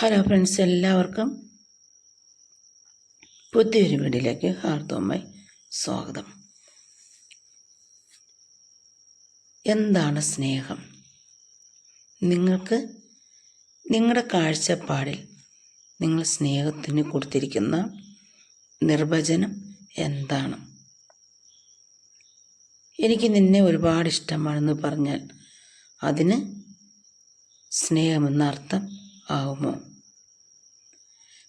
Hello friends എല്ലാവർക്കും പുതിയൊരു വീഡിയോയിലേക്ക് ഹാർദവുമായി സ്വാഗതം. എന്താണ് സ്നേഹം? നിങ്ങൾക്ക് നിങ്ങളുടെ കാഴ്ചപ്പാടിൽ നിങ്ങൾ സ്നേഹത്തിന് കൊടുത്തിരിക്കുന്ന നിർവചനം എന്താണ്? എനിക്ക് നിന്നെ ഒരുപാട് ഇഷ്ടമാണെന്ന് പറഞ്ഞാൽ അതിന് സ്നേഹമെന്ന അർത്ഥം ആവുമോ?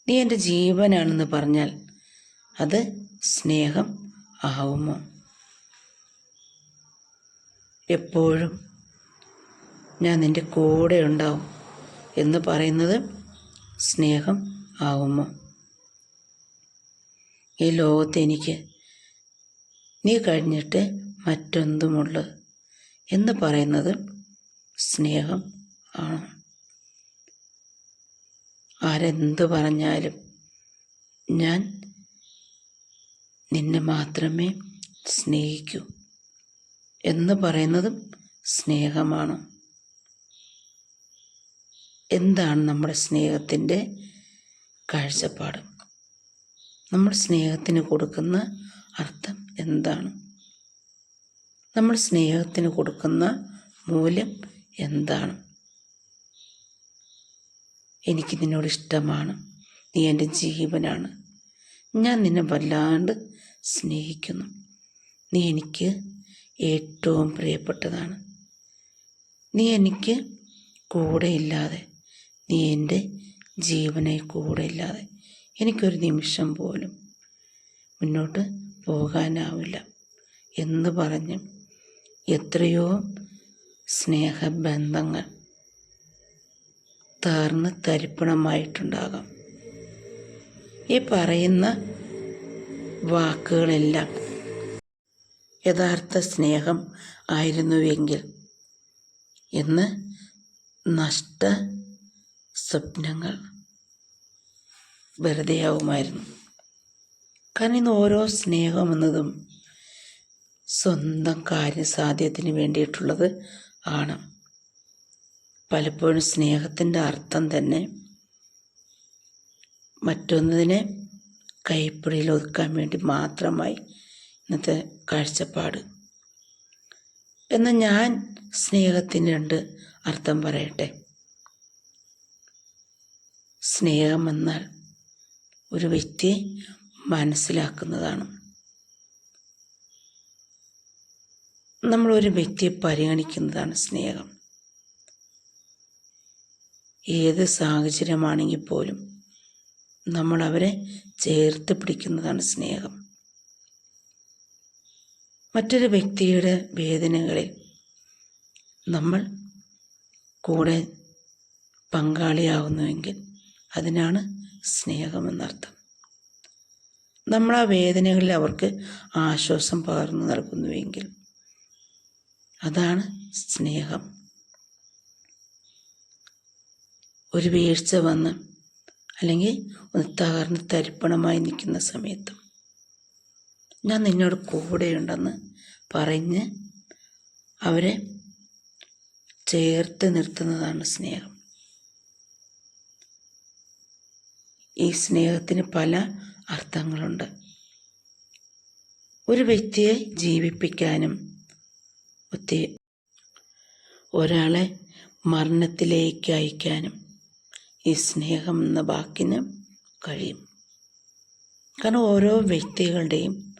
നീ എന്റെ ജീവനാണെന്ന് പറഞ്ഞാൽ അത് സ്നേഹം ആവുമോ? എപ്പോഴും ഞാൻ നിന്റെ കൂടെ ഉണ്ടാവും എന്ന് പറയുന്നത് സ്നേഹം ആവുമോ? ഈ ലോകത്ത് എനിക്ക് നീ കഴിഞ്ഞിട്ട് മറ്റൊന്നുമുള്ളു എന്ന് പറയുന്നത് സ്നേഹം ആണോ. ആരെന്ത് പറഞ്ഞാലും ഞാൻ നിന്നെ മാത്രമേ സ്നേഹിക്കൂ എന്ന് പറയുന്നതും സ്നേഹമാണ്. എന്താണ് നമ്മുടെ സ്നേഹത്തിന്റെ കാഴ്ചപ്പാട്? നമ്മൾ സ്നേഹത്തിന് കൊടുക്കുന്ന അർത്ഥം എന്താണ്? നമ്മൾ സ്നേഹത്തിന് കൊടുക്കുന്ന മൂല്യം എന്താണ്? എനിക്ക് നിന്നോട് ഇഷ്ടമാണ്. നീ എന്റെ ജീവനാണ്. ഞാൻ നിന്നെ വല്ലാണ്ട് സ്നേഹിക്കുന്നു. നീ എനിക്ക് ഏറ്റവും പ്രിയപ്പെട്ടതാണ്. നീ എനിക്ക് കൂടെയില്ലാതെ നീ എന്റെ ജീവനെ കൂടെയില്ലാതെ എനിക്കൊരു നിമിഷം പോലും മുന്നോട്ട് പോകാനാവില്ല എന്ന് പറഞ്ഞ് എത്രയോ സ്നേഹബന്ധങ്ങൾ താർന്ന് തരിപ്പണമായിട്ടുണ്ടാകാം. ഈ പറയുന്ന വാക്കുകളെല്ലാം യഥാർത്ഥ സ്നേഹം ആയിരുന്നുവെങ്കിൽ ഇന്ന് നഷ്ട സ്വപ്നങ്ങൾ വെറുതെയാവുമായിരുന്നു. കാരണം ഇന്ന് ഓരോ സ്നേഹം എന്നതും സ്വന്തം കാര്യസാധ്യത്തിന് വേണ്ടിയിട്ടുള്ളത് ആണ്. പലപ്പോഴും സ്നേഹത്തിന്റെ അർത്ഥം തന്നെ മറ്റൊന്നതിനെ കൈപ്പിടിയിൽ ഒതുക്കാൻ വേണ്ടി മാത്രമായി ഇന്നത്തെ കാഴ്ചപ്പാട്. എന്നാൽ ഞാൻ സ്നേഹത്തിന് രണ്ട് അർത്ഥം പറയട്ടെ. സ്നേഹമെന്നാൽ ഒരു വ്യക്തിയെ മനസ്സിലാക്കുന്നതാണ്. നമ്മൾ ഒരു വ്യക്തിയെ പരിഗണിക്കുന്നതാണ് സ്നേഹം. ഏത് സാഹചര്യമാണെങ്കിൽ പോലും നമ്മൾ അവരെ ചേർത്ത് പിടിക്കുന്നതാണ് സ്നേഹം. മറ്റൊരു വ്യക്തിയുടെ വേദനകളിൽ നമ്മൾ കൂടെ പങ്കാളിയാവുന്നുവെങ്കിൽ അതിനാണ് സ്നേഹമെന്നർത്ഥം നമ്മൾ ആ വേദനകളിൽ അവർക്ക് ആശ്വാസം പകർന്നു നൽകുന്നുവെങ്കിൽ അതാണ് സ്നേഹം. ഒരു വീഴ്ച വന്ന് അല്ലെങ്കിൽ ഒന്ന് തകർന്ന് തരിപ്പണമായി നിൽക്കുന്ന സമയത്ത് ഞാൻ നിന്നോട് കൂടെയുണ്ടെന്ന് പറഞ്ഞ് അവരെ ചേർത്ത് നിർത്തുന്നതാണ് സ്നേഹം. ഈ സ്നേഹത്തിന് പല അർത്ഥങ്ങളുണ്ട്. ഒരു വ്യക്തിയെ ജീവിപ്പിക്കാനും ഒത്തി ഒരാളെ മരണത്തിലേക്ക് അയക്കാനും ഈ സ്നേഹം എന്ന വാക്കിന് കഴിയും. കാരണം ഓരോ വ്യക്തികളുടെയും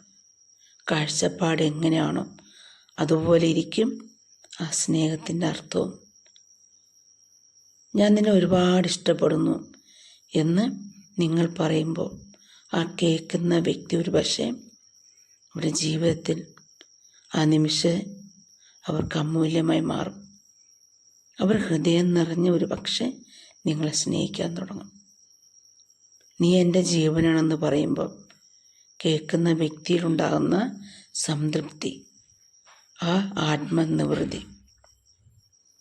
കാഴ്ചപ്പാട് എങ്ങനെയാണോ അതുപോലെ ഇരിക്കും ആ സ്നേഹത്തിന്റെ അർത്ഥവും. ഞാൻ നിന്നെ ഒരുപാട് ഇഷ്ടപ്പെടുന്നു എന്ന് നിങ്ങൾ പറയുമ്പോൾ ആ കേൾക്കുന്ന വ്യക്തി ഒരു പക്ഷേ അവരുടെ ജീവിതത്തിൽ ആ നിമിഷം അവർക്ക് അമൂല്യമായി മാറും. അവർ ഹൃദയം നിറഞ്ഞ ഒരു പക്ഷേ നിങ്ങളെ സ്നേഹിക്കാൻ തുടങ്ങും. നീ എന്റെ ജീവനാണെന്ന് പറയുമ്പോൾ കേൾക്കുന്ന വ്യക്തിയിലുണ്ടാകുന്ന സംതൃപ്തി ആ ആത്മനിവൃത്തി.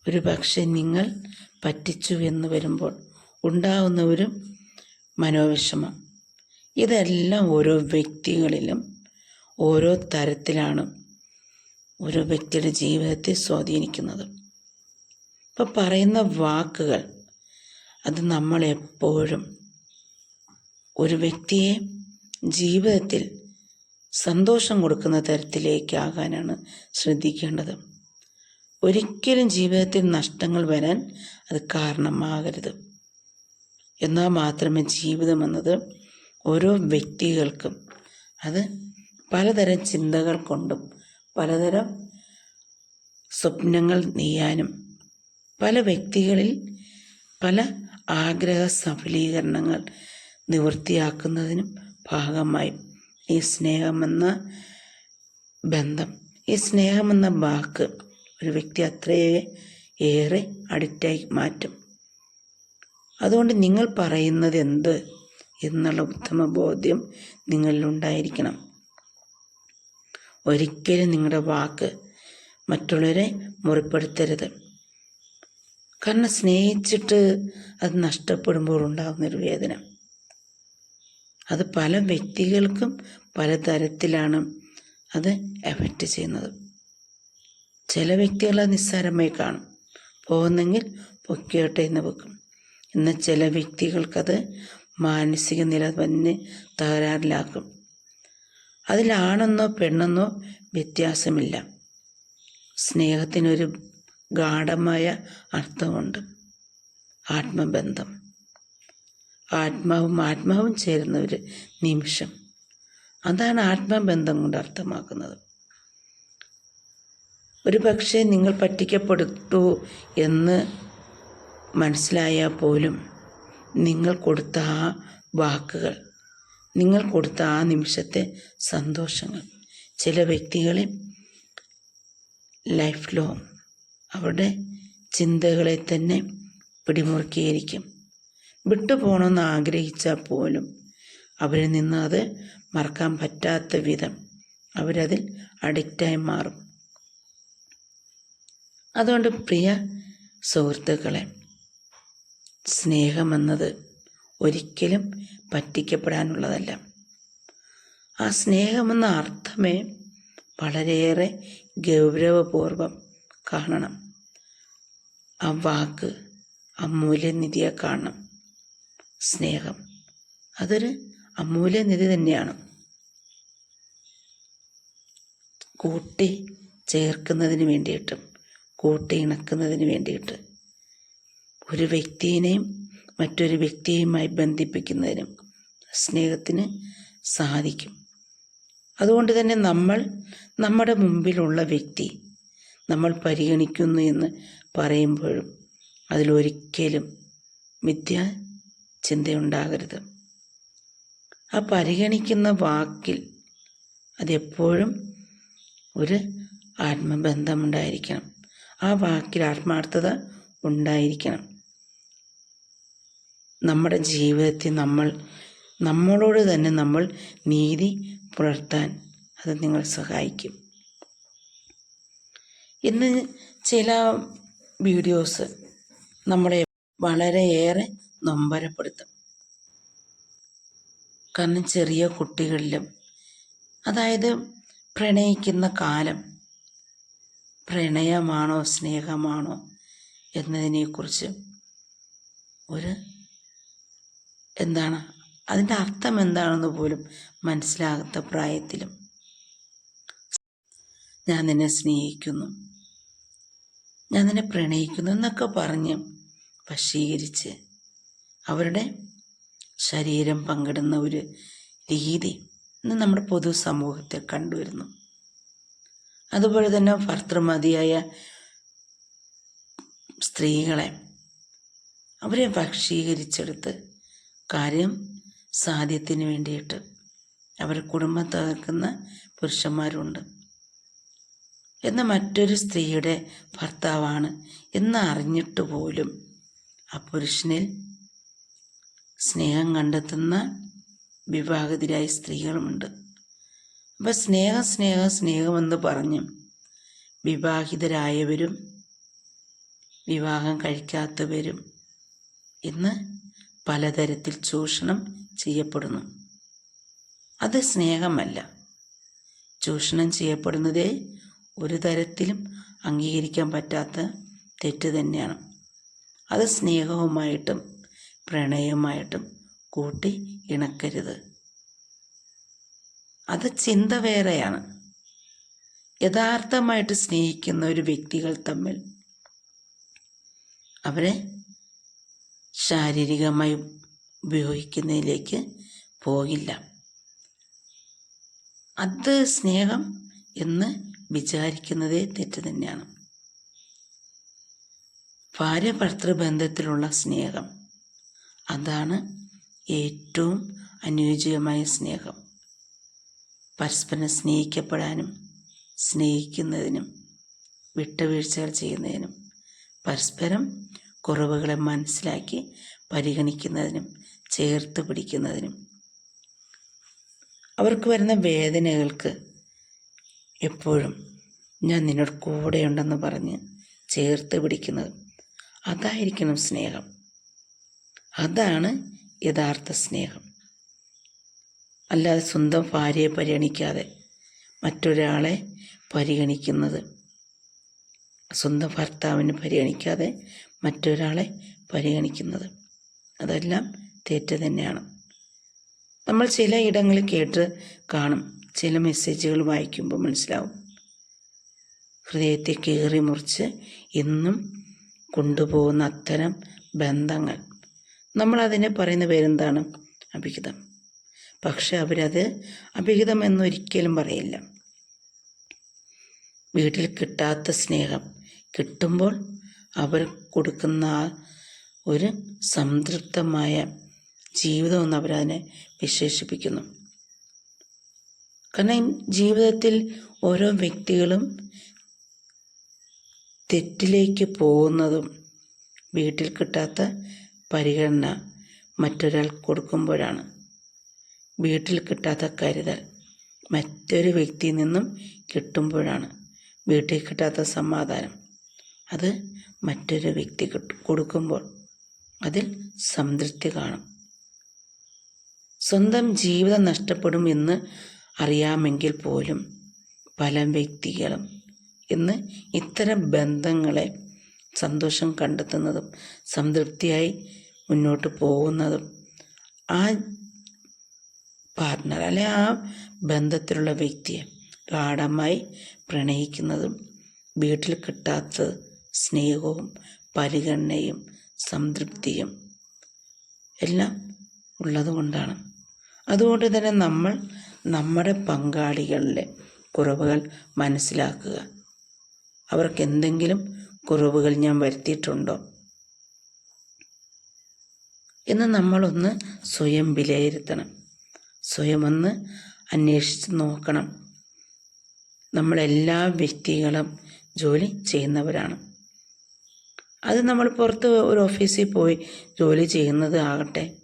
ഒരു പക്ഷേ നിങ്ങൾ പറ്റിച്ചു എന്ന് വരുമ്പോൾ ഉണ്ടാകുന്ന ഒരു മനോവിഷമം. ഇതെല്ലാം ഓരോ വ്യക്തികളിലും ഓരോ തരത്തിലാണ് ഓരോ വ്യക്തിയുടെ ജീവിതത്തെ സ്വാധീനിക്കുന്നത്. ഇപ്പം പറയുന്ന വാക്കുകൾ അത് നമ്മളെപ്പോഴും ഒരു വ്യക്തിയെ ജീവിതത്തിൽ സന്തോഷം കൊടുക്കുന്ന തരത്തിലേക്കാകാനാണ് ശ്രദ്ധിക്കേണ്ടത്. ഒരിക്കലും ജീവിതത്തിൽ നഷ്ടങ്ങൾ വരാൻ അത് കാരണമാകരുത്. എന്നാൽ മാത്രമേ ജീവിതം എന്നത് ഓരോ വ്യക്തികൾക്കും അത് പലതരം ചിന്തകൾ കൊണ്ടും പലതരം സ്വപ്നങ്ങൾ നെയ്യാനും പല വ്യക്തികളിൽ പല ആഗ്രഹ സഫലീകരണങ്ങൾ നിവൃത്തിയാക്കുന്നതിനും ഭാഗമായി ഈ സ്നേഹമെന്ന ബന്ധം. ഈ സ്നേഹമെന്ന വാക്ക് ഒരു വ്യക്തി അത്രയേ ഏറെ അഡിക്റ്റായി മാറ്റും. അതുകൊണ്ട് നിങ്ങൾ പറയുന്നത് എന്ത് എന്നുള്ള ഉത്തമ ബോധ്യം നിങ്ങളിലുണ്ടായിരിക്കണം ഒരിക്കലും നിങ്ങളുടെ വാക്ക് മറ്റുള്ളവരെ മുറിപ്പെടുത്തരുത്. കാരണം സ്നേഹിച്ചിട്ട് അത് നഷ്ടപ്പെടുമ്പോൾ ഉണ്ടാകുന്നൊരു വേദന. അത് പല വ്യക്തികൾക്കും പല തരത്തിലാണ് അത് എഫക്റ്റ് ചെയ്യുന്നത്. ചില വ്യക്തികൾ അത് നിസ്സാരമായി കാണും. പോകുന്നെങ്കിൽ പൊക്കിയോട്ടെ എന്ന് വെക്കും. എന്നാൽ ചില വ്യക്തികൾക്കത് മാനസിക നില തന്നെ തകരാറിലാക്കും. അതിലാണെന്നോ പെണ്ണെന്നോ വ്യത്യാസമില്ല. സ്നേഹത്തിനൊരു ഗാഠമായ അർത്ഥമുണ്ട്. ആത്മബന്ധം. ആത്മാവും ആത്മാവും ചേരുന്ന ഒരു നിമിഷം. അതാണ് ആത്മബന്ധം കൊണ്ട് അർത്ഥമാക്കുന്നത്. ഒരു പക്ഷേ നിങ്ങൾ പറ്റിക്കപ്പെട്ടു എന്ന് മനസ്സിലായാൽ പോലും നിങ്ങൾ കൊടുത്ത ആ വാക്കുകൾ നിങ്ങൾ കൊടുത്ത ആ നിമിഷത്തെ സന്തോഷങ്ങൾ ചില വ്യക്തികളെ ലൈഫ് ലോങ് അവരുടെ ചിന്തകളെ തന്നെ പിടിമുറുക്കിയിരിക്കും. വിട്ടുപോകണമെന്ന് ആഗ്രഹിച്ചാൽ പോലും അവരിൽ നിന്ന് അത് മറക്കാൻ പറ്റാത്ത വിധം അവരതിൽ അഡിക്റ്റായി മാറും. അതുകൊണ്ട് പ്രിയ സുഹൃത്തുക്കളെ സ്നേഹമെന്നത് ഒരിക്കലും പറ്റിക്കപ്പെടാനുള്ളതല്ല. ആ സ്നേഹമെന്ന അർത്ഥമേ വളരെയേറെ ഗൗരവപൂർവം കാണണം. ആ വാക്ക് അമൂല്യനിധിയെ കാണണം. സ്നേഹം. അതൊരു അമൂല്യനിധി തന്നെയാണ്. കൂട്ടി ചേർക്കുന്നതിന് വേണ്ടിയിട്ടും കൂട്ടി ഇണക്കുന്നതിന് വേണ്ടിയിട്ട് ഒരു വ്യക്തിയെയും മറ്റൊരു വ്യക്തിയുമായി ബന്ധിപ്പിക്കുന്നതിനും സ്നേഹത്തിന് സാധിക്കും. അതുകൊണ്ട് തന്നെ നമ്മൾ നമ്മുടെ മുമ്പിലുള്ള വ്യക്തി നമ്മൾ പരിഗണിക്കുന്നു എന്ന് പറയുമ്പോഴും അതിലൊരിക്കലും മിഥ്യ ചിന്തയുണ്ടാകരുത്. ആ പരിഗണിക്കുന്ന വാക്കിൽ അതെപ്പോഴും ഒരു ആത്മബന്ധമുണ്ടായിരിക്കണം. ആ വാക്കിൽ ആത്മാർത്ഥത ഉണ്ടായിരിക്കണം. നമ്മുടെ ജീവിതത്തിൽ നമ്മൾ നമ്മളോട് തന്നെ നമ്മൾ നീതി പുലർത്താൻ അത് നിങ്ങൾ സഹായിക്കും. ഇന്ന് ചില വീഡിയോസ് നമ്മളെ വളരെയേറെ നൊമ്പരപ്പെടുത്തും. കാരണം ചെറിയ കുട്ടികളിലും അതായത് പ്രണയിക്കുന്ന കാലം പ്രണയമാണോ സ്നേഹമാണോ എന്നതിനെക്കുറിച്ച് ഒരു എന്താണ് അതിന്റെ അർത്ഥം എന്താണെന്ന് പോലും മനസ്സിലാകാത്ത പ്രായത്തിലും ഞാൻ നിന്നെ സ്നേഹിക്കുന്നു. ഞാൻ നിന്നെ പ്രണയിക്കുന്നു എന്നൊക്കെ പറഞ്ഞ് വശീകരിച്ച് അവരുടെ ശരീരം പങ്കിടുന്ന ഒരു രീതി ഇന്ന് നമ്മുടെ പൊതു സമൂഹത്തിൽ കണ്ടുവരുന്നു. അതുപോലെ തന്നെ ഭർത്തൃമതിയായ സ്ത്രീകളെ അവരെ വശീകരിച്ചെടുത്ത് കാര്യം സാധ്യത്തിന് വേണ്ടിയിട്ട് അവർ കുടുംബം തകർക്കുന്ന പുരുഷന്മാരുണ്ട്. എന്ന മറ്റൊരു സ്ത്രീയുടെ ഭർത്താവാണ് എന്ന് അറിഞ്ഞിട്ട് പോലും ആ പുരുഷനിൽ സ്നേഹം കണ്ടെത്തുന്ന വിവാഹിതരായ സ്ത്രീകളുമുണ്ട്. അപ്പം സ്നേഹം സ്നേഹം സ്നേഹമെന്ന് പറഞ്ഞും വിവാഹിതരായവരും വിവാഹം കഴിക്കാത്തവരും ഇന്ന് പലതരത്തിൽ ചൂഷണം ചെയ്യപ്പെടുന്നു. അത് സ്നേഹമല്ല. ചൂഷണം ചെയ്യപ്പെടുന്നതേ ഒരു തരത്തിലും അംഗീകരിക്കാൻ പറ്റാത്ത തെറ്റ് തന്നെയാണ്. അത് സ്നേഹവുമായിട്ടും പ്രണയവുമായിട്ടും കൂട്ടി ഇണക്കരുത്. അത് ചിന്ത വേറെയാണ്. യഥാർത്ഥമായിട്ട് സ്നേഹിക്കുന്ന ഒരു വ്യക്തികൾ തമ്മിൽ അവരെ ശാരീരികമായി ഉപയോഗിക്കുന്നതിലേക്ക് പോകില്ല. അത് സ്നേഹം എന്ന് വിചാരിക്കുന്നതേ തെറ്റ് തന്നെയാണ്. ഭാര്യ ഭർത്തൃബന്ധത്തിലുള്ള സ്നേഹം. അതാണ് ഏറ്റവും അനുയോജ്യമായ സ്നേഹം. പരസ്പരം സ്നേഹിക്കപ്പെടാനും സ്നേഹിക്കുന്നതിനും വിട്ടുവീഴ്ചകൾ ചെയ്യുന്നതിനും പരസ്പരം കുറവുകളെ മനസ്സിലാക്കി പരിഗണിക്കുന്നതിനും ചേർത്ത് പിടിക്കുന്നതിനും. അവർക്ക് വരുന്ന വേദനകൾക്ക് എപ്പോഴും ഞാൻ നിന്നോട് കൂടെയുണ്ടെന്ന് പറഞ്ഞ് ചേർത്ത് പിടിക്കുന്നത് അതായിരിക്കണം സ്നേഹം. അതാണ് യഥാർത്ഥ സ്നേഹം. അല്ലാതെ സ്വന്തം ഭാര്യയെ പരിഗണിക്കാതെ മറ്റൊരാളെ പരിഗണിക്കുന്നത് സ്വന്തം ഭർത്താവിനെ പരിഗണിക്കാതെ മറ്റൊരാളെ പരിഗണിക്കുന്നത് അതെല്ലാം തെറ്റ് തന്നെയാണ്. നമ്മൾ ചില ഇടങ്ങളിൽ കേട്ട് കാണും. ചില മെസ്സേജുകൾ വായിക്കുമ്പോൾ മനസ്സിലാവും. ഹൃദയത്തെ കീറി മുറിച്ച് എന്നും കൊണ്ടുപോകുന്ന അത്തരം ബന്ധങ്ങൾ. നമ്മളതിനെ പറയുന്ന പേരെന്താണ്? അഭിഹിതം. പക്ഷെ അവരത് അഭിഹിതം എന്നൊരിക്കലും പറയില്ല. വീട്ടിൽ കിട്ടാത്ത സ്നേഹം കിട്ടുമ്പോൾ അവർ കൊടുക്കുന്ന ഒരു സംതൃപ്തമായ ജീവിതമെന്ന് അവരതിനെ വിശേഷിപ്പിക്കുന്നു. കാരണം ജീവിതത്തിൽ ഓരോ വ്യക്തികളും തെറ്റിലേക്ക് പോകുന്നതും വീട്ടിൽ കിട്ടാത്ത പരിഗണന മറ്റൊരാൾ കൊടുക്കുമ്പോഴാണ്. വീട്ടിൽ കിട്ടാത്ത കരുതൽ മറ്റൊരു വ്യക്തിയിൽ നിന്നും കിട്ടുമ്പോഴാണ്. വീട്ടിൽ കിട്ടാത്ത സമാധാനം അത് മറ്റൊരു വ്യക്തി കൊടുക്കുമ്പോൾ അതിൽ സംതൃപ്തി കാണും. സ്വന്തം ജീവിതം നഷ്ടപ്പെടും എന്ന് അറിയാമെങ്കിൽ പോലും പല വ്യക്തികളും ഇന്ന് ഇത്തരം ബന്ധങ്ങളെ സന്തോഷം കണ്ടെത്തുന്നതും സംതൃപ്തിയായി മുന്നോട്ട് പോകുന്നതും ആ പാർട്ട്ണർ അല്ലെ ആ ബന്ധത്തിലുള്ള വ്യക്തിയെ ഗാഠമായി പ്രണയിക്കുന്നതും വീട്ടിൽ കിട്ടാത്ത സ്നേഹവും പരിഗണനയും സംതൃപ്തിയും എല്ലാം ഉള്ളതുകൊണ്ടാണ്. അതുകൊണ്ട് തന്നെ നമ്മൾ നമ്മുടെ പങ്കാളികളിലെ കുറവുകൾ മനസ്സിലാക്കുക. അവർക്ക് എന്തെങ്കിലും കുറവുകൾ ഞാൻ വരുത്തിയിട്ടുണ്ടോ? എന്ന് നമ്മളൊന്ന് സ്വയം വിലയിരുത്തണം. സ്വയം ഒന്ന് അന്വേഷിച്ച് നോക്കണം. നമ്മളെല്ലാ വ്യക്തികളും ജോലി ചെയ്യുന്നവരാണ്. അത് നമ്മൾ പുറത്ത് ഒരു ഓഫീസിൽ പോയി ജോലി ചെയ്യുന്നത് ആകട്ടെ.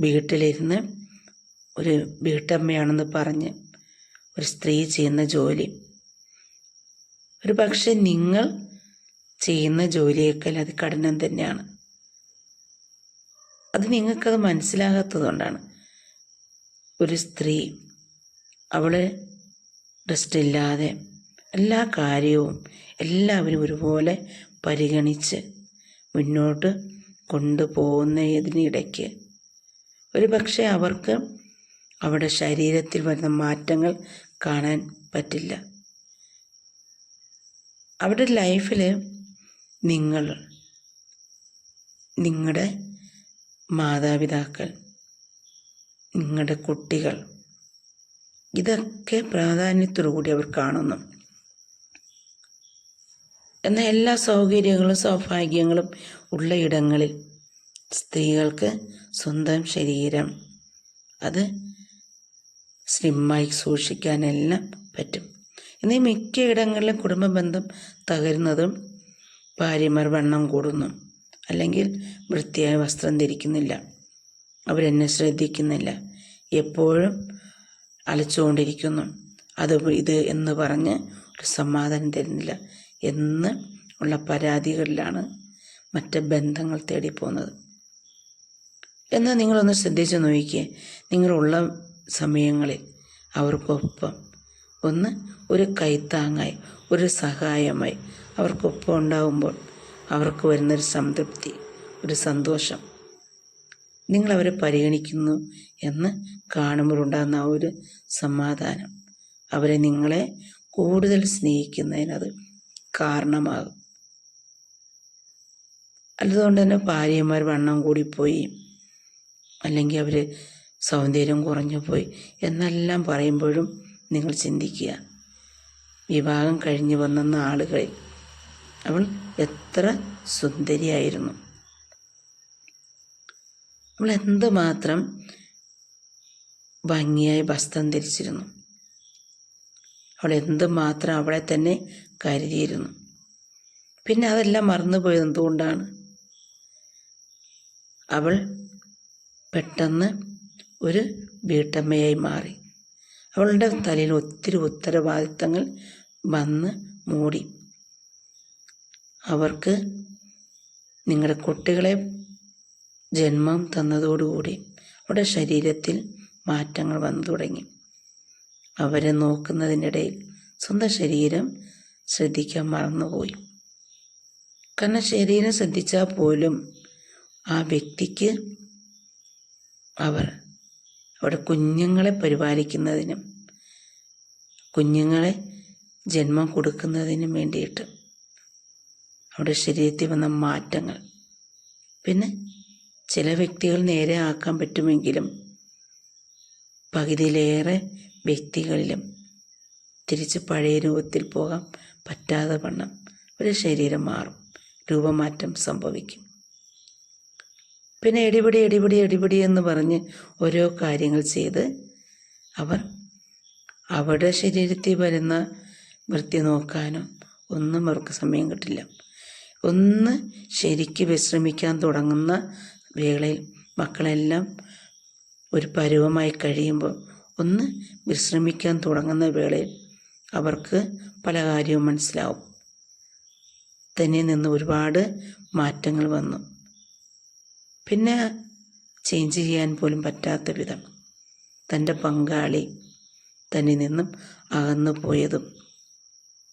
വീട്ടിലിരുന്ന് ഒരു വീട്ടമ്മയാണെന്ന് പറഞ്ഞ് ഒരു സ്ത്രീ ചെയ്യുന്ന ജോലി. ഒരു പക്ഷെ നിങ്ങൾ ചെയ്യുന്ന ജോലിയേക്കാൾ അത് കഠിനം തന്നെയാണ്. അത് നിങ്ങൾക്കത് മനസ്സിലാകാത്തതുകൊണ്ടാണ് ഒരു സ്ത്രീ അവൾ റെസ്റ്റില്ലാതെ എല്ലാ കാര്യവും എല്ലാവരും ഒരുപോലെ പരിഗണിച്ച് മുന്നോട്ട് കൊണ്ടുപോകുന്നതിനിടയ്ക്ക് ഒരു പക്ഷേ അവർക്ക് അവരുടെ ശരീരത്തിൽ വരുന്ന മാറ്റങ്ങൾ കാണാൻ പറ്റില്ല. അവിടെ ലൈഫിൽ നിങ്ങൾ നിങ്ങളുടെ മാതാപിതാക്കൾ നിങ്ങളുടെ കുട്ടികൾ ഇതൊക്കെ പ്രാധാന്യത്തോടുകൂടി അവർ കാണുന്നു. എന്നാൽ എല്ലാ സൗകര്യങ്ങളും സൗഭാഗ്യങ്ങളും ഉള്ള ഇടങ്ങളിൽ സ്ത്രീകൾക്ക് സ്വന്തം ശരീരം അത് സ്ലിമ്മായി സൂക്ഷിക്കാനെല്ലാം പറ്റും. ഇന്ന് മിക്ക ഇടങ്ങളിലും കുടുംബ ബന്ധം തകരുന്നതും ഭാര്യമാർ വണ്ണം കൂടുന്നു. അല്ലെങ്കിൽ വൃത്തിയായ വസ്ത്രം ധരിക്കുന്നില്ല. അവരെന്നെ ശ്രദ്ധിക്കുന്നില്ല. എപ്പോഴും അലച്ചുകൊണ്ടിരിക്കുന്നു. അത് ഇത് എന്ന് പറഞ്ഞ് ഒരു സമാധാനം തരുന്നില്ല എന്ന് ഉള്ള പരാതികളിലാണ് മറ്റ് ബന്ധങ്ങൾ തേടി പോകുന്നത് എന്നാൽ നിങ്ങളൊന്ന് ശ്രദ്ധിച്ച് നോക്കിയേ. നിങ്ങളുള്ള സമയങ്ങളിൽ അവർക്കൊപ്പം ഒന്ന് ഒരു കൈത്താങ്ങായി ഒരു സഹായമായി അവർക്കൊപ്പം ഉണ്ടാകുമ്പോൾ അവർക്ക് വരുന്നൊരു സംതൃപ്തി ഒരു സന്തോഷം. നിങ്ങളവരെ പരിഗണിക്കുന്നു എന്ന് കാണുമ്പോഴുണ്ടാകുന്ന ആ ഒരു സമാധാനം. അവരെ നിങ്ങളെ കൂടുതൽ സ്നേഹിക്കുന്നതിനത് കാരണമാകും. അതുകൊണ്ട് തന്നെ ഭാര്യമാർ വണ്ണം കൂടിപ്പോയി അല്ലെങ്കിൽ അവർ സൗന്ദര്യം കുറഞ്ഞു പോയി എന്നെല്ലാം പറയുമ്പോഴും നിങ്ങൾ ചിന്തിക്കുക. വിവാഹം കഴിഞ്ഞു വന്ന ആളുകളിൽ അവൾ എത്ര സുന്ദരിയായിരുന്നു. അവൾ എന്തുമാത്രം ഭംഗിയായി വസ്ത്രം ധരിച്ചിരുന്നു. അവൾ എന്തുമാത്രം അവളെ തന്നെ കരുതിയിരുന്നു. പിന്നെ അതെല്ലാം മറന്നുപോയത് എന്തുകൊണ്ടാണ്? അവൾ പെട്ടെന്ന് ഒരു വീട്ടമ്മയായി മാറി. അവളുടെ തലയിൽ ഒത്തിരി ഉത്തരവാദിത്തങ്ങൾ വന്ന് മൂടി. അവർക്ക് നിങ്ങളുടെ കുട്ടികളെ ജന്മം തന്നതോടുകൂടി അവരുടെ ശരീരത്തിൽ മാറ്റങ്ങൾ വന്നു തുടങ്ങി. അവരെ നോക്കുന്നതിനിടയിൽ സ്വന്തം ശരീരം ശ്രദ്ധിക്കാൻ മറന്നുപോയി. കാരണം ശരീരം ശ്രദ്ധിച്ചാൽ പോലും ആ വ്യക്തിക്ക് അവർ അവിടെ കുഞ്ഞുങ്ങളെ പരിപാലിക്കുന്നതിനും കുഞ്ഞുങ്ങളെ ജന്മം കൊടുക്കുന്നതിനും വേണ്ടിയിട്ട് അവിടെ ശരീരത്തിൽ വന്ന മാറ്റങ്ങൾ. പിന്നെ ചില വ്യക്തികൾ നേരെ ആക്കാൻ പറ്റുമെങ്കിലും പകുതിയിലേറെ വ്യക്തികളിലും തിരിച്ച് പഴയ രൂപത്തിൽ പോകാൻ പറ്റാതെ വണ്ണം ഒരു ശരീരം മാറും. രൂപമാറ്റം സംഭവിക്കും. പിന്നെ എടിപിടി എടിപിടി എടിപിടി എന്ന് പറഞ്ഞ് ഓരോ കാര്യങ്ങൾ ചെയ്ത് അവർ അവരുടെ ശരീരത്തിൽ വരുന്ന വൃത്തി നോക്കാനോ ഒന്നും അവർക്ക് സമയം കിട്ടില്ല. ഒന്ന് ശരിക്ക് വിശ്രമിക്കാൻ തുടങ്ങുന്ന വേളയിൽ മക്കളെല്ലാം ഒരു പരുവമായി കഴിയുമ്പോൾ ഒന്ന് വിശ്രമിക്കാൻ തുടങ്ങുന്ന വേളയിൽ അവർക്ക് പല കാര്യവും മനസ്സിലാവും. തന്നെ നിന്ന് ഒരുപാട് മാറ്റങ്ങൾ വന്നു. പിന്നെ ചേഞ്ച് ചെയ്യാൻ പോലും പറ്റാത്ത വിധം തന്റെ പങ്കാളി തന്നിൽ നിന്നും അകന്നു പോയതും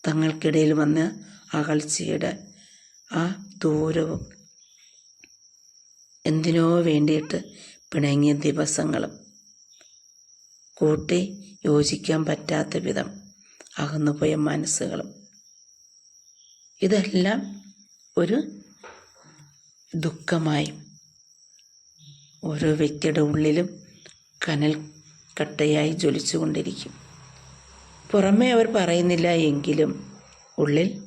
തങ്ങൾക്കിടയിൽ വന്ന അകൽച്ചയുടെ ആ ദൂരവും എന്തിനോ വേണ്ടിയിട്ട് പിണങ്ങിയ ദിവസങ്ങളും കൂട്ടി യോജിക്കാൻ പറ്റാത്ത വിധം അകന്നുപോയ മനസ്സുകളും. ഇതെല്ലാം ഒരു ദുഃഖമായി. ഓരോ വ്യക്തിയുടെ ഉള്ളിലും കനൽ കട്ടയായി ജ്വലിച്ചുകൊണ്ടിരിക്കും. പുറമേ അവർ പറയുന്നില്ല എങ്കിലും ഉള്ളിൽ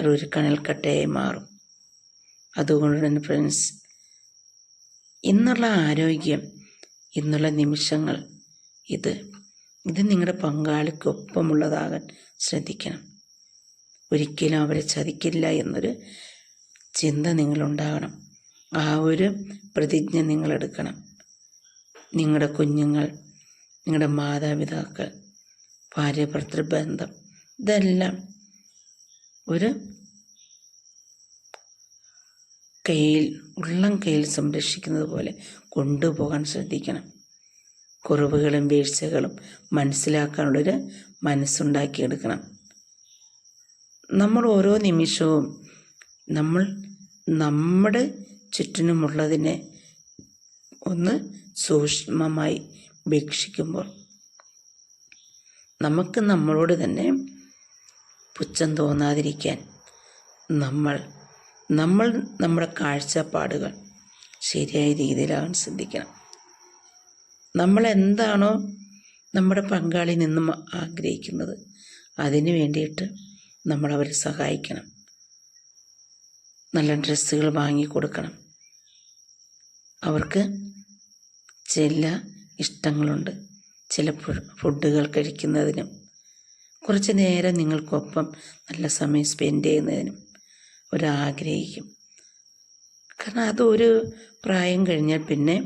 അത് ഒരു കനൽക്കട്ടയായി മാറും. അതുകൊണ്ട് തന്നെ ഫ്രണ്ട്സ് ഇന്നുള്ള ആരോഗ്യം ഇന്നുള്ള നിമിഷങ്ങൾ ഇത് ഇത് നിങ്ങളുടെ പങ്കാളിക്കൊപ്പമുള്ളതാകാൻ ശ്രദ്ധിക്കണം. ഒരിക്കലും അവരെ ചതിക്കില്ല എന്നൊരു ചിന്ത നിങ്ങളുണ്ടാകണം. ആ ഒരു പ്രതിജ്ഞ നിങ്ങളെടുക്കണം. നിങ്ങളുടെ കുഞ്ഞുങ്ങൾ നിങ്ങളുടെ മാതാപിതാക്കൾ ഭാര്യ ഭർത്തൃബന്ധം ഇതെല്ലാം ഒരു കയ്യിൽ ഉള്ളം കയ്യിൽ സംരക്ഷിക്കുന്നത് പോലെ കൊണ്ടുപോകാൻ ശ്രദ്ധിക്കണം. കുറവുകളും വീഴ്ചകളും മനസ്സിലാക്കാനുള്ളൊരു മനസ്സുണ്ടാക്കിയെടുക്കണം. നമ്മൾ ഓരോ നിമിഷവും നമ്മൾ നമ്മുടെ ചുറ്റിനുമുള്ളതിനെ ഒന്ന് സൂക്ഷ്മമായി വീക്ഷിക്കുമ്പോൾ. നമുക്ക് നമ്മളോട് തന്നെ പുച്ഛം തോന്നാതിരിക്കാൻ നമ്മൾ നമ്മൾ നമ്മുടെ കാഴ്ചപ്പാടുകൾ ശരിയായ രീതിയിലാകാൻ ശ്രദ്ധിക്കണം. നമ്മൾ എന്താണോ നമ്മുടെ പങ്കാളി നിന്നും ആഗ്രഹിക്കുന്നത് അതിനു വേണ്ടിയിട്ട് നമ്മൾ അവരെ സഹായിക്കണം. നല്ല ഡ്രസ്സുകൾ വാങ്ങിക്കൊടുക്കണം അവർക്ക് ചില ഇഷ്ടങ്ങളുണ്ട്. ചില ഫുഡുകൾ കഴിക്കുന്നതിനും കുറച്ച് നേരം നിങ്ങൾക്കൊപ്പം നല്ല സമയം സ്പെൻഡ് ചെയ്യുന്നതിനും ഒരാഗ്രഹിക്കും. കാരണം അതൊരു പ്രായം കഴിഞ്ഞാൽ പിന്നെ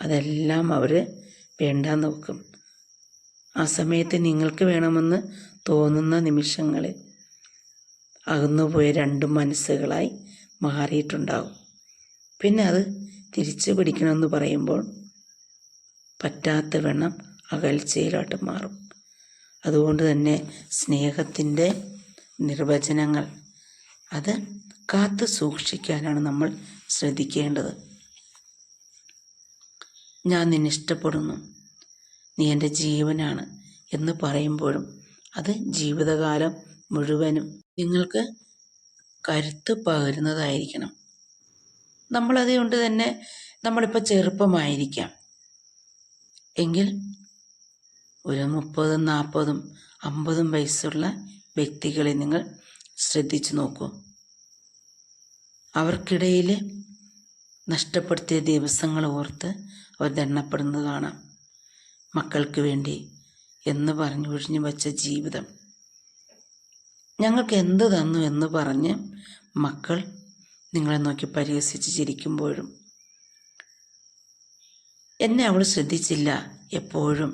അതെല്ലാം അവർ വേണ്ടാന്ന് നോക്കും. ആ സമയത്ത് നിങ്ങൾക്ക് വേണമെന്ന് തോന്നുന്ന നിമിഷങ്ങളിൽ അകന്നുപോയ രണ്ട് മനസ്സുകളായി മാറിയിട്ടുണ്ടാവും പിന്നെ അത് തിരിച്ചു പിടിക്കണമെന്ന് പറയുമ്പോൾ പറ്റാത്ത വണ്ണം അകൽച്ചയിലോട്ട് മാറും. അതുകൊണ്ട് തന്നെ സ്നേഹത്തിന്റെ നിർവചനങ്ങൾ അത് കാത്തു സൂക്ഷിക്കാനാണ് നമ്മൾ ശ്രദ്ധിക്കേണ്ടത്. ഞാൻ നിന്നെ ഇഷ്ടപ്പെടുന്നു. നീ എന്റെ ജീവനാണ് എന്ന് പറയുമ്പോഴും അത് ജീവിതകാലം മുഴുവനും നിങ്ങൾക്ക് കരുത്ത് പകരുന്നതായിരിക്കണം. നമ്മളതുകൊണ്ട് തന്നെ നമ്മളിപ്പോൾ ചെറുപ്പമായിരിക്കാം. എങ്കിൽ ഒരു മുപ്പതും നാൽപ്പതും അമ്പതും വയസ്സുള്ള വ്യക്തികളെ നിങ്ങൾ ശ്രദ്ധിച്ചു നോക്കൂ. അവർക്കിടയിൽ നഷ്ടപ്പെടുത്തിയ ദിവസങ്ങൾ ഓർത്ത് അവർ ദണ്ണപ്പെടുന്നത് കാണാം. മക്കൾക്ക് വേണ്ടി എന്ന് പറഞ്ഞു ഒഴിഞ്ഞു വച്ച ജീവിതം. ഞങ്ങൾക്ക് എന്ത് തന്നു എന്ന് പറഞ്ഞ് മക്കൾ നിങ്ങളെ നോക്കി പരിഹസിച്ച് ചിരിക്കുമ്പോഴും എന്നെ അവൾ ശ്രദ്ധിച്ചില്ല എപ്പോഴും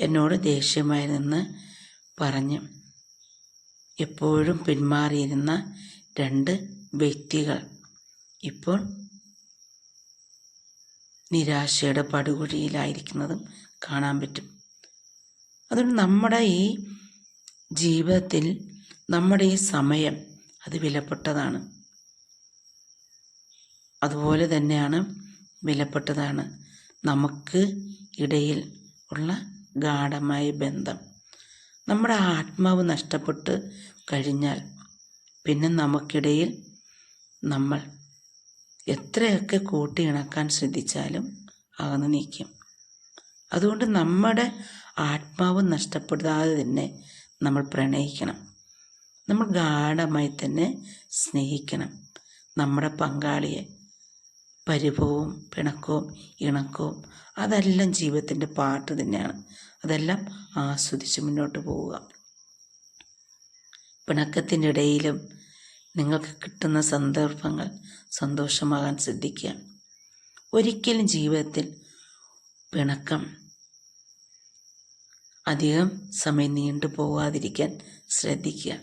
എന്നോട് ദേഷ്യമായി നിന്ന് പറഞ്ഞ് എപ്പോഴും പിന്മാറിയിരുന്ന രണ്ട് വ്യക്തികൾ ഇപ്പോൾ നിരാശയുടെ പടുകുഴിയിലായിരിക്കുന്നതും കാണാൻ പറ്റും. അതുകൊണ്ട് നമ്മുടെ ഈ ജീവിതത്തിൽ നമ്മുടെ ഈ സമയം അത് വിലപ്പെട്ടതാണ്. അതുപോലെ തന്നെയാണ് വിലപ്പെട്ടതാണ് നമുക്ക് ഇടയിൽ ഉള്ള ഗാഠമായ ബന്ധം. നമ്മുടെ ആത്മാവ് നഷ്ടപ്പെട്ട് കഴിഞ്ഞാൽ പിന്നെ നമുക്കിടയിൽ നമ്മൾ എത്രയൊക്കെ കൂട്ടി ഇണക്കാൻ ശ്രദ്ധിച്ചാലും അകന്നു നീക്കും അതുകൊണ്ട് നമ്മുടെ ആത്മാവ് നഷ്ടപ്പെടാതെ തന്നെ നമ്മൾ പ്രണയിക്കണം. നമ്മൾ ഗാഠമായി തന്നെ സ്നേഹിക്കണം. നമ്മുടെ പങ്കാളിയെ പരിഭവവും പിണക്കവും ഇണക്കവും അതെല്ലാം ജീവിതത്തിന്റെ പാട്ട് തന്നെയാണ്. അതെല്ലാം ആസ്വദിച്ച് മുന്നോട്ട് പോവുക. പിണക്കത്തിന്റെ ഇടയിലും നിങ്ങൾക്ക് കിട്ടുന്ന സന്ദർഭങ്ങൾ സന്തോഷമാകാൻ ശ്രദ്ധിക്കുക. ഒരിക്കലും ജീവിതത്തിൽ പിണക്കം അധികം സമയം നീണ്ടു പോകാതിരിക്കാൻ ശ്രദ്ധിക്കുക.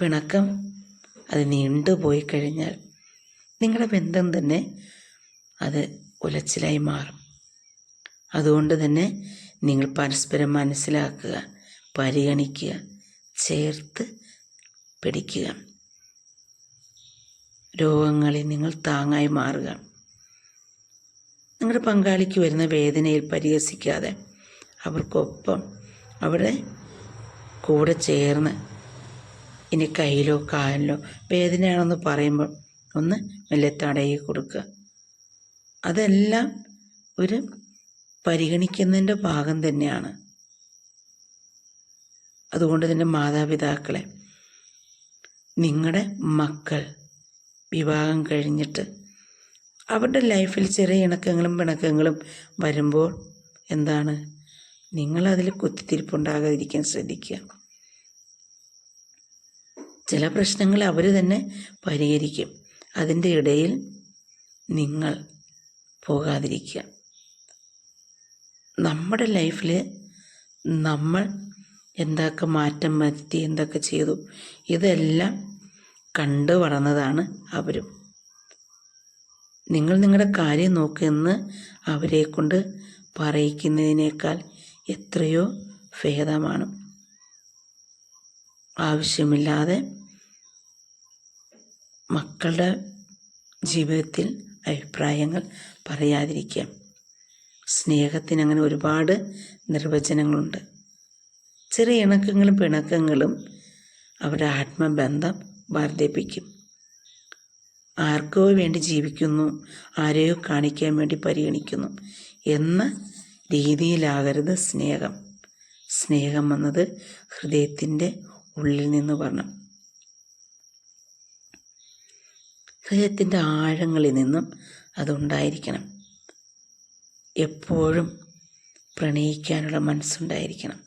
പിണക്കം അത് നീണ്ടുപോയി കഴിഞ്ഞാൽ നിങ്ങളുടെ ബന്ധം തന്നെ അത് ഉലച്ചിലായി മാറും. അതുകൊണ്ട് തന്നെ നിങ്ങൾ പരസ്പരം മനസ്സിലാക്കുക പരിഗണിക്കുക ചേർത്ത് പിടിക്കുക. രോഗങ്ങളിൽ നിങ്ങൾ താങ്ങായി മാറുക. നിങ്ങളുടെ പങ്കാളിക്ക് വരുന്ന വേദനയിൽ പരിഹസിക്കാതെ അവർക്കൊപ്പം അവിടെ കൂടെ ചേർന്ന് ഇനി കയ്യിലോ കാലിലോ വേദനയാണെന്ന് പറയുമ്പോൾ ഒന്ന് മെല്ലെ തടയി കൊടുക്കുക. അതെല്ലാം ഒരു പരിഗണിക്കുന്നതിന്റെ ഭാഗം തന്നെയാണ്. അതുകൊണ്ട് തന്നെ മാതാപിതാക്കളെ നിങ്ങളുടെ മക്കൾ വിവാഹം കഴിഞ്ഞിട്ട് അവരുടെ ലൈഫിൽ ചെറിയ ഇണക്കങ്ങളും പിണക്കങ്ങളും വരുമ്പോൾ എന്താണ്? നിങ്ങളതിൽ കുത്തിത്തിരിപ്പുണ്ടാകാതിരിക്കാൻ ശ്രദ്ധിക്കുക. ചില പ്രശ്നങ്ങൾ അവർ തന്നെ പരിഹരിക്കും. അതിന്റെ ഇടയിൽ നിങ്ങൾ പോകാതിരിക്കുക. നമ്മുടെ ലൈഫിൽ നമ്മൾ എന്തൊക്കെ മാറ്റം വരുത്തി എന്തൊക്കെ ചെയ്തു ഇതെല്ലാം കണ്ടു വളർന്നതാണ് അവരും. നിങ്ങൾ നിങ്ങളുടെ കാര്യം നോക്കുമെന്ന് അവരെ കൊണ്ട് പറയിക്കുന്നതിനേക്കാൾ എത്രയോ ഭേദമാണ്. ആവശ്യമില്ലാതെ മക്കളുടെ ജീവിതത്തിൽ അഭിപ്രായങ്ങൾ പറയാതിരിക്കുക സ്നേഹത്തിന് അങ്ങനെ ഒരുപാട് നിർവചനങ്ങളുണ്ട്. ചെറിയ ഇണക്കങ്ങളും പിണക്കങ്ങളും അവരുടെ ആത്മബന്ധം വർദ്ധിപ്പിക്കും. ആർക്കോ വേണ്ടി ജീവിക്കുന്നു ആരെയോ കാണിക്കാൻ വേണ്ടി പരിഗണിക്കുന്നു എന്ന രീതിയിലാകരുത് സ്നേഹം. സ്നേഹം എന്നത് ഹൃദയത്തിന്റെ ഉള്ളിൽ നിന്ന് പറഞ്ഞു ഹൃദയത്തിന്റെ ആഴങ്ങളിൽ നിന്നും അതുണ്ടായിരിക്കണം. എപ്പോഴും പ്രണയിക്കാനുള്ള മനസ്സുണ്ടായിരിക്കണം.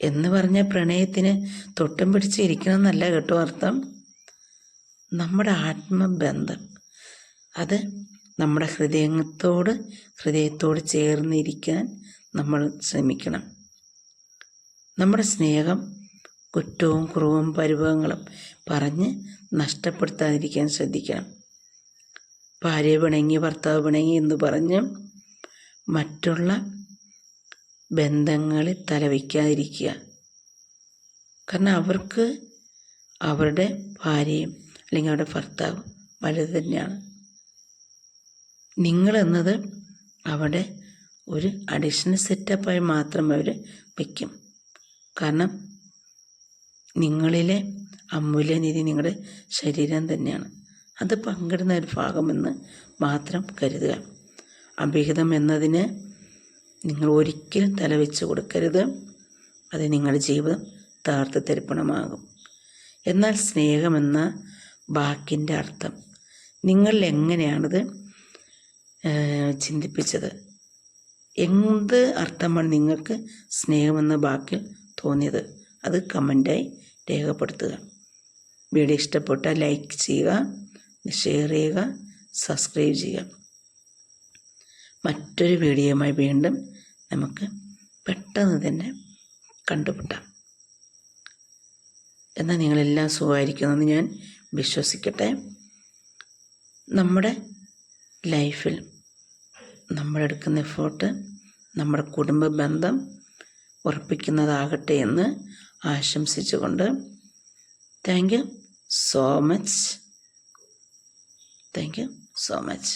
എന്ന് പറഞ്ഞ പ്രണയത്തിന് തൊട്ടും പിടിച്ചിരിക്കണം എന്നല്ല കേട്ടോ അർത്ഥം. നമ്മുടെ ആത്മബന്ധം അത് നമ്മുടെ ഹൃദയത്തോട് ഹൃദയത്തോട് ചേർന്നിരിക്കാൻ നമ്മൾ ശ്രമിക്കണം. നമ്മുടെ സ്നേഹം കുറ്റവും കുറവും പരിഭവങ്ങളും പറഞ്ഞ് നഷ്ടപ്പെടുത്താതിരിക്കാൻ ശ്രദ്ധിക്കണം. ഭാര്യ പിണങ്ങി ഭർത്താവ് പിണങ്ങി എന്ന് പറഞ്ഞ് മറ്റുള്ള ബന്ധങ്ങളിൽ തലവയ്ക്കാതിരിക്കുക. കാരണം അവർക്ക് അവരുടെ ഭാര്യയും അല്ലെങ്കിൽ അവരുടെ ഭർത്താവും വലുത് തന്നെയാണ്. നിങ്ങളെന്നത് അവിടെ ഒരു അഡീഷണൽ സെറ്റപ്പായി മാത്രം അവർ വയ്ക്കും കാരണം നിങ്ങളിലെ അമൂല്യനിധി നിങ്ങളുടെ ശരീരം തന്നെയാണ്. അത് പങ്കിടുന്ന ഒരു ഭാഗമെന്ന് മാത്രം കരുതുക. അഭിഹിതം എന്നതിന് നിങ്ങൾ ഒരിക്കലും തലവെച്ച് കൊടുക്കരുത്. അത് നിങ്ങളുടെ ജീവിതം താർത്ത് തരിപ്പണമാകും എന്നാൽ സ്നേഹമെന്ന വാക്കിന്റെ അർത്ഥം. നിങ്ങളിൽ എങ്ങനെയാണത്? ചിന്തിപ്പിച്ചത്. എന്ത് അർത്ഥമാണ് നിങ്ങൾക്ക് സ്നേഹമെന്ന വാക്കിൽ തോന്നിയത്? അത് കമന്റായി രേഖപ്പെടുത്തുക. വീഡിയോ ഇഷ്ടപ്പെട്ടാൽ ലൈക്ക് ചെയ്യുക ഷെയർ ചെയ്യുക സബ്സ്ക്രൈബ് ചെയ്യുക. മറ്റൊരു വീഡിയോയുമായി വീണ്ടും നമുക്ക് പെട്ടെന്ന് തന്നെ കണ്ടുപിട്ടാം എന്നാൽ നിങ്ങളെല്ലാം സുഖമായിരിക്കുമെന്ന് ഞാൻ വിശ്വസിക്കട്ടെ. നമ്മുടെ ലൈഫിൽ നമ്മളെടുക്കുന്ന എഫേർട്ട് നമ്മുടെ കുടുംബ ബന്ധം ഉറപ്പിക്കുന്നതാകട്ടെ എന്ന് ആശംസിച്ചുകൊണ്ട് thank you so much thank you so much